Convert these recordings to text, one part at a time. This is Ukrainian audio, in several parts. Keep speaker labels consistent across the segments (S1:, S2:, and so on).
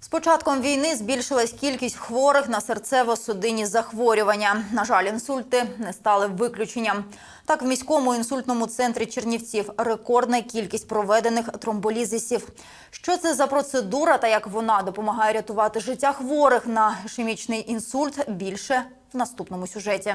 S1: З початком війни збільшилась кількість хворих на серцево-судинні захворювання. На жаль, інсульти не стали виключенням. Так, в міському інсультному центрі Чернівців рекордна кількість проведених тромболізисів. Що це за процедура та як вона допомагає рятувати життя хворих на ішемічний інсульт? Більше в наступному сюжеті.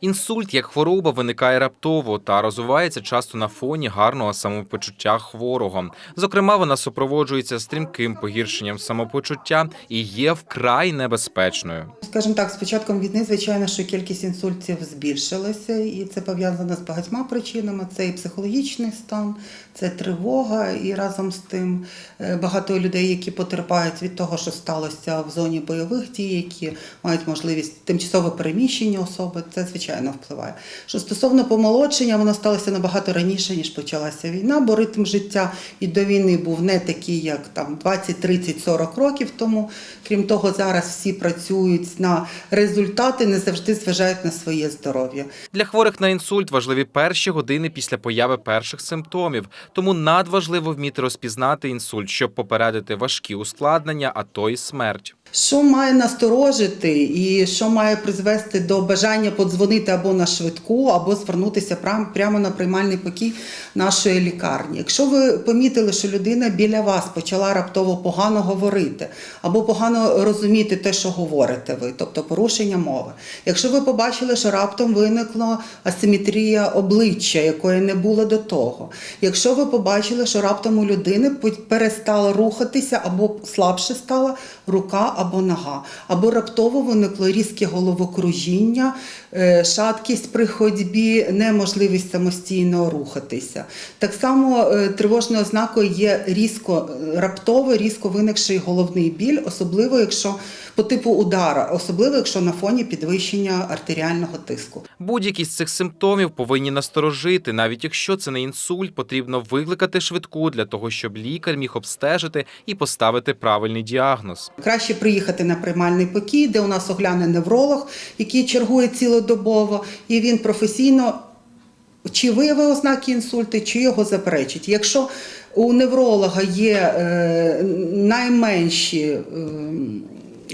S2: Інсульт як хвороба виникає раптово та розвивається часто на фоні гарного самопочуття хворого. Зокрема, вона супроводжується стрімким погіршенням самопочуття і є вкрай небезпечною.
S3: Скажімо так, з початком війни, звичайно, що кількість інсультів збільшилася, і це пов'язано з багатьма причинами. Це і психологічний стан, це тривога, і разом з тим е, багато людей, які потерпають від того, що сталося в зоні бойових дій, які мають можливість тимчасове переміщення особи, це звичайно впливає. Що стосовно помолодшення, воно сталося набагато раніше, ніж почалася війна, бо ритм життя і до війни був не такий, як там 20, 30, 40 років тому. Крім того, зараз всі працюють на результати, не завжди зважають на своє здоров'я.
S2: Для хворих на інсульт важливі перші години після появи перших симптомів, тому надважливо вміти розпізнати інсульт, щоб попередити важкі ускладнення, а то й смерть.
S3: Що має насторожити і що має призвести до бажання подзвонити або на швидку, або звернутися прямо на приймальний покій нашої лікарні. Якщо ви помітили, що людина біля вас почала раптово погано говорити, або погано розуміти те, що говорите ви, тобто порушення мови. Якщо ви побачили, що раптом виникла асиметрія обличчя, якої не було до того. Якщо ви побачили, що раптом у людини перестала рухатися або слабше стала рука або нога, або раптово виникло різке головокружіння, е, шаткість при ходьбі, неможливість самостійно рухатися. Так само е, тривожною ознакою є різко раптово, різко виникший головний біль, особливо якщо по типу удара, особливо якщо на фоні підвищення артеріального тиску.
S2: Будь-які з цих симптомів повинні насторожити, навіть якщо це не інсульт, потрібно викликати швидку для того, щоб лікар міг обстежити і поставити правильний діагноз.
S3: Краще приїхати на приймальний покій, де у нас огляне невролог, який чергує цілодобово, і він професійно чи виявив ознаки інсульту, чи його заперечить. Якщо у невролога є е, найменші е,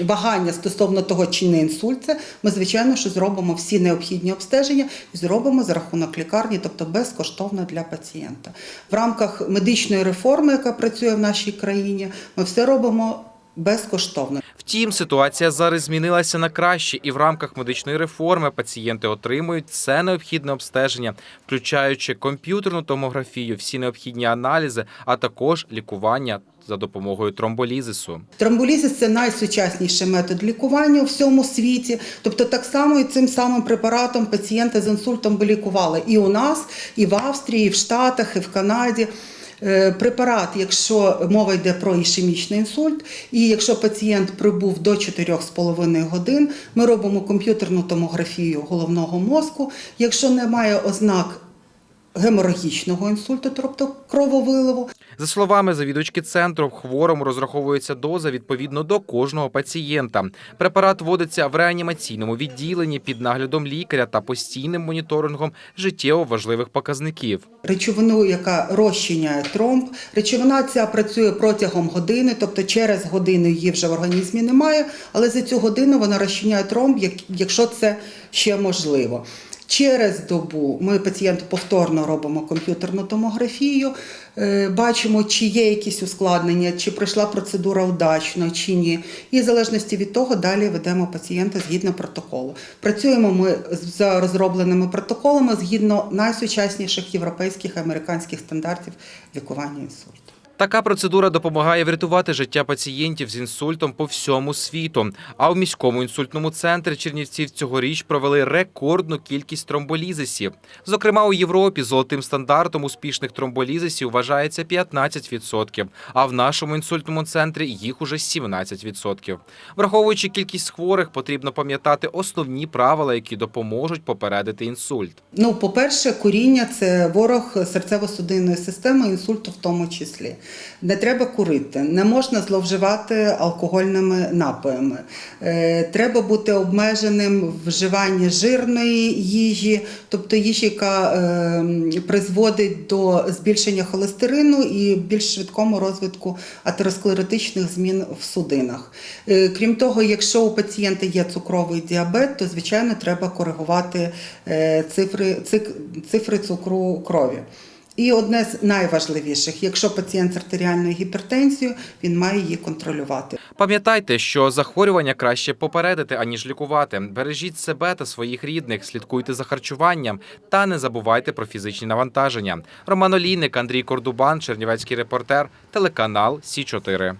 S3: вагання стосовно того, чи не інсульт, це ми, звичайно, що зробимо всі необхідні обстеження і зробимо за рахунок лікарні, тобто безкоштовно для пацієнта. В рамках медичної реформи, яка працює в нашій країні, ми все робимо безкоштовно.
S2: Втім, ситуація зараз змінилася на краще, і в рамках медичної реформи пацієнти отримують все необхідне обстеження, включаючи комп'ютерну томографію, всі необхідні аналізи, а також лікування за допомогою тромболізису.
S3: Тромболізис – це найсучасніший метод лікування у всьому світі. Тобто, так само і цим самим препаратом пацієнти з інсультом би лікували і у нас, і в Австрії, і в Штатах, і в Канаді. Е, Препарат, якщо мова йде про ішемічний інсульт, і якщо пацієнт прибув до 4,5 годин, ми робимо комп'ютерну томографію головного мозку. Якщо немає ознак геморагічного інсульту, тобто крововиливу,
S2: За словами завідувачки центру, хворому розраховується доза відповідно до кожного пацієнта. Препарат вводиться в реанімаційному відділенні під наглядом лікаря та постійним моніторингом життєво важливих показників.
S3: речовину, яка розчиняє тромб. Речовина ця працює протягом години, тобто через годину її вже в організмі немає, але за цю годину вона розчиняє тромб, як- якщо це ще можливо. Через добу ми пацієнту повторно робимо комп'ютерну томографію, е, бачимо, чи є якісь ускладнення, чи пройшла процедура удачно, чи ні. І в залежності від того далі ведемо пацієнта згідно протоколу. Працюємо ми за розробленими протоколами згідно найсучасніших європейських і американських стандартів лікування інсульту.
S2: Така процедура допомагає врятувати життя пацієнтів з інсультом по всьому світу. А в міському інсультному центрі Чернівців цьогоріч провели рекордну кількість тромболізисів. Зокрема, у Європі золотим стандартом успішних тромболізисів вважається 15%, а в нашому інсультному центрі їх уже 17%. Враховуючи кількість хворих, потрібно пам'ятати основні правила, які допоможуть попередити інсульт.
S3: Ну, по-перше, куріння це ворог серцево-судинної системи, інсульту в тому числі. Не треба курити, не можна зловживати алкогольними напоями. Е, Треба бути обмеженим в вживанні жирної їжі, тобто їжі, яка е, призводить до збільшення холестерину і більш швидкому розвитку атеросклеротичних змін в судинах. Е, Крім того, якщо у пацієнта є цукровий діабет, то звичайно треба коригувати е, цифри, цифри цукру крові. І одне з найважливіших, якщо пацієнт з артеріальною гіпертензією, він має її контролювати.
S2: Пам'ятайте, що захворювання краще попередити, аніж лікувати. Бережіть себе та своїх рідних, слідкуйте за харчуванням та не забувайте про фізичні навантаження. Роман Олійник, Андрій Кордубан, Чернівецький репортер, телеканал Сі 4